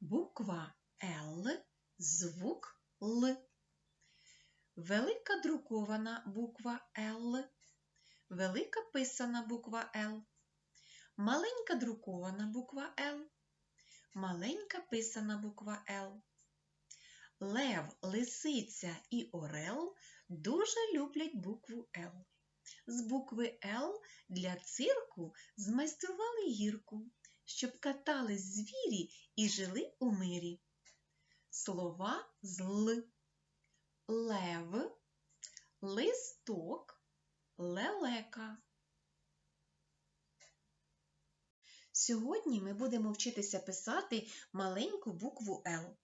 Буква Л, звук Л. Велика друкована буква Л. Велика писана буква Л. Маленька друкована буква Л. Маленька писана буква Л. Лев, лисиця і орел дуже люблять букву Л. З букви Л для цирку змайстрували гірку, щоб катались звірі і жили у мирі. Слова з Л. Лев, листок, лелека. Сьогодні ми будемо вчитися писати маленьку букву Л.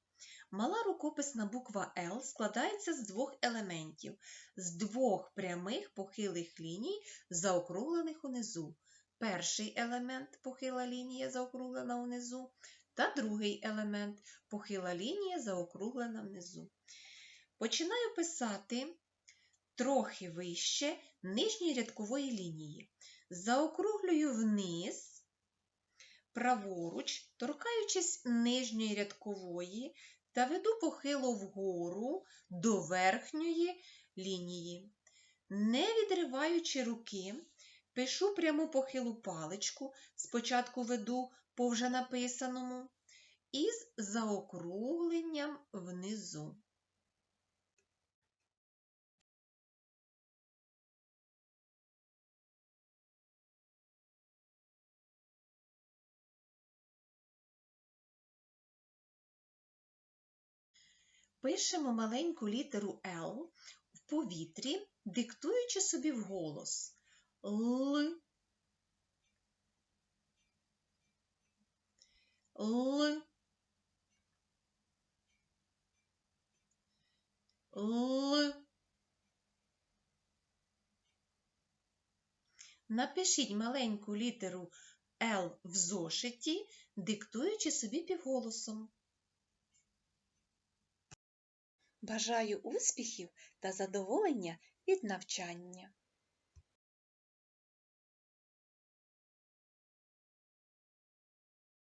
Мала рукописна буква Л складається з двох елементів, з двох прямих похилих ліній, заокруглених унизу. Перший елемент похила лінія заокруглена внизу, та другий елемент похила лінія заокруглена внизу. Починаю писати трохи вище нижньої рядкової лінії. Заокруглюю вниз, праворуч, торкаючись нижньої рядкової та веду похило вгору до верхньої лінії. Не відриваючи руки, пишу пряму похилу паличку, спочатку веду по вже написаному, із заокругленням внизу. Пишемо маленьку літеру Л в повітрі, диктуючи собі вголос Л. Л. Л. Напишіть маленьку літеру Л в зошиті, диктуючи собі півголосом. Бажаю успіхів та задоволення від навчання.